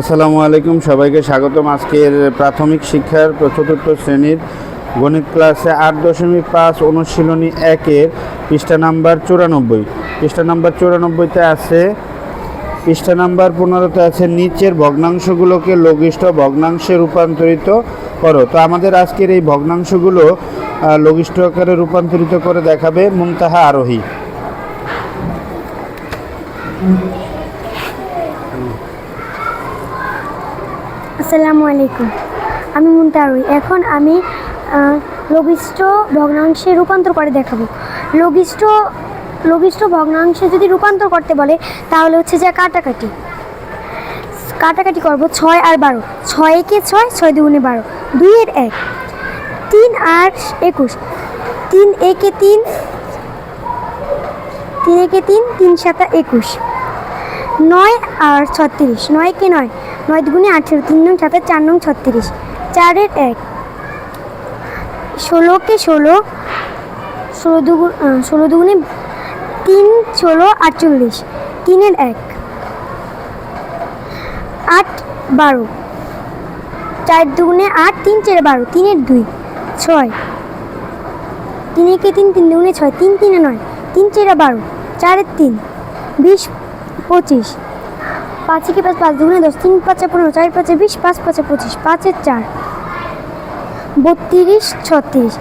আসসালামু আলাইকুম, সবাইকে স্বাগতম। আজকের প্রাথমিক শিক্ষার চতুর্থ শ্রেণির গণিত ক্লাসে আট দশমিক পাঁচ অনুশীলনী একের পৃষ্ঠা নাম্বার চুরানব্বই। পৃষ্ঠা নাম্বার চুরানব্বইতে আছে, পৃষ্ঠা নাম্বার পনেরোতে আছে, নিচের ভগ্নাংশগুলোকে লঘিষ্ঠ ভগ্নাংশে রূপান্তরিত করো। তো আমাদের আজকের এই ভগ্নাংশগুলো লঘিষ্ঠ আকারে রূপান্তরিত করে দেখাবে মুমতাহা আরোহী। আসসালামু আলাইকুম। আমি মুন্তারুই এখন আমি লঘিষ্ঠ ভগ্নাংশে রূপান্তর করে দেখাবো। লঘিষ্ঠ লঘিষ্ঠ ভগ্নাংশে যদি রূপান্তর করতে বলে, তাহলে হচ্ছে যে কাটাকাটি। কাটাকাটি করব ছয় আর বারো। ছয় একে ছয় ছয় দুগুণে বারো। দুইয়ের এক। তিন আর একুশ। তিন একে তিন তিন একে তিন তিন সাতা একুশ। নয় আর ছত্রিশ। নয় কে নয়। নয় দুগুণে আঠেরো, তিন নং সাথে চার নং ছত্রিশ, চারের এক। ষোলোকে ষোলো ষোলো দুগুণ ষোলো দুগুণে তিন, ষোলো আটচল্লিশ, তিনের এক। আট, বারো। চার দুগুণে আট, তিন চার বারো, তিনের দুই, ছয়। তিন একে তিন তিন দুগুণে ছয়, তিন, তিনে নয়, তিন চারে বারো চারের তিন, বিশ, পঁচিশ পাঁচ একে পাঁচ পাঁচ দুগুণে দশ, তিন পাঁচে পনেরো, চার পাঁচে বিশ, পাঁচ পাঁচে পঁচিশ পাঁচের চার। বত্রিশ, ছত্রিশ।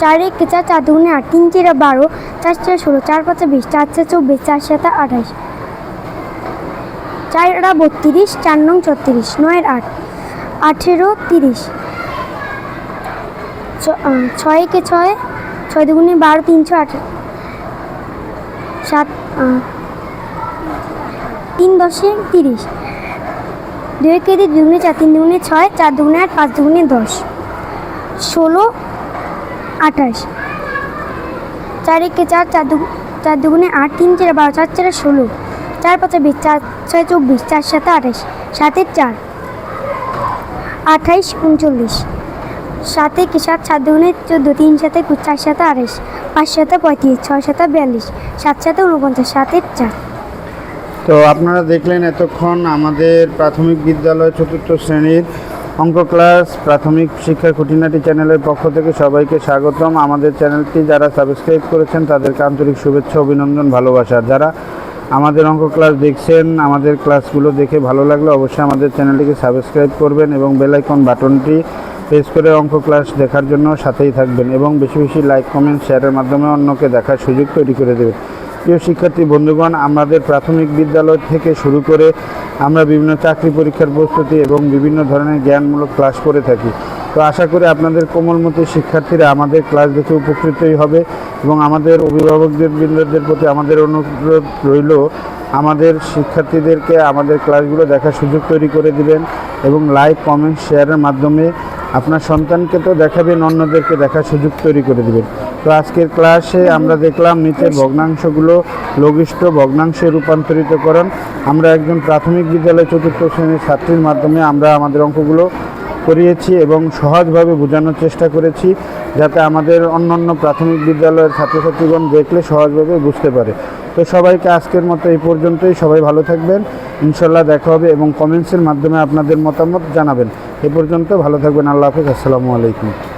চার একে চার চার দুগুণে আট, তিন চেরা বারো, চার চার ষোলো, চার পাঁচে বিশ, চার চার চব্বিশ, চার সাথে আঠাশ। চারটা বত্রিশ, চার নং ছত্রিশ, নয়ের আট। আঠেরো, তিরিশ। ছয় একে ছয় ছয় দুগুণে বারো, তিনশো আঠেরো সাত তিন দশে তিরিশ। দুই কেজি দুগুণে চার, তিন দুগুণে ছয়, চার দুগুণে আট, পাঁচ দুগুণে দশ। ষোলো, আঠাশ। চার একে চার চার দু চার দুগুণে আট, তিন চারে বারো, চার চারে ষোলো। চার পাঁচে বিশ, চার ছয় চব্বিশ, চার সাথে আঠাশ সাতের চার। আঠাইশ, উনচল্লিশ। সাতে কি সাত সাত দুগুণে চোদ্দ, তিন সাথে চার সাথে আঠাশ, পাঁচ সাথে পঁয়ত্রিশ, ছয় সাথে বিয়াল্লিশ, সাত সাথে উনপঞ্চাশ সাতের চার। তো আপনারা দেখলেন এতক্ষণ আমাদের প্রাথমিক বিদ্যালয় চতুর্থ শ্রেণির অঙ্ক ক্লাস প্রাথমিক শিক্ষা খুঁটিনাটি চ্যানেলের পক্ষ থেকে সবাইকে স্বাগতম। আমাদের চ্যানেলটি যারা সাবস্ক্রাইব করেছেন, তাদেরকে আন্তরিক শুভেচ্ছা, অভিনন্দন, ভালোবাসা। যারা আমাদের অঙ্ক ক্লাস দেখছেন, আমাদের ক্লাসগুলো দেখে ভালো লাগলে অবশ্যই আমাদের চ্যানেলটিকে সাবস্ক্রাইব করবেন এবং বেলাইকন বাটনটি প্রেস করে অঙ্ক ক্লাস দেখার জন্য সাথেই থাকবেন এবং বেশি বেশি লাইক, কমেন্ট, শেয়ারের মাধ্যমে অন্যকে দেখার সুযোগ তৈরি করে দেবেন। প্রিয় শিক্ষার্থী, বন্ধুগণ, আমাদের প্রাথমিক বিদ্যালয় থেকে শুরু করে আমরা বিভিন্ন চাকরি পরীক্ষার প্রস্তুতি এবং বিভিন্ন ধরনের জ্ঞানমূলক ক্লাস করে থাকি। তো আশা করি আপনাদের কোমলমতি শিক্ষার্থীরা আমাদের ক্লাস দেখে উপকৃতই হবে এবং আমাদের অভিভাবকদের বৃন্দদের প্রতি আমাদের অনুরোধ রইল, আমাদের শিক্ষার্থীদেরকে আমাদের ক্লাসগুলো দেখার সুযোগ তৈরি করে দিবেন এবং লাইক, কমেন্ট, শেয়ারের মাধ্যমে আপনার সন্তানকে তো দেখাবেন, অন্যদেরকে দেখার সুযোগ তৈরি করে দিবেন। তো আজকের ক্লাসে আমরা দেখলাম নিচের ভগ্নাংশগুলো লঘিষ্ঠ ভগ্নাংশে রূপান্তরিত রূপান্তরিতকরণ আমরা একজন প্রাথমিক বিদ্যালয় চতুর্থ শ্রেণির ছাত্রীর মাধ্যমে আমরা আমাদের অঙ্কগুলো করিয়েছি এবং সহজভাবে বোঝানোর চেষ্টা করেছি যাতে আমাদের অন্যান্য প্রাথমিক বিদ্যালয়ের ছাত্রছাত্রীগণ দেখলে সহজভাবে বুঝতে পারে। তো সবাইকে আজকের মতো এই পর্যন্তই। সবাই ভালো থাকবেন। ইনশাল্লাহ দেখা হবে এবং কমেন্টসের মাধ্যমে আপনাদের মতামত জানাবেন। এ পর্যন্ত ভালো থাকবেন। আল্লাহ হাফিজ। আসসালামু আলাইকুম।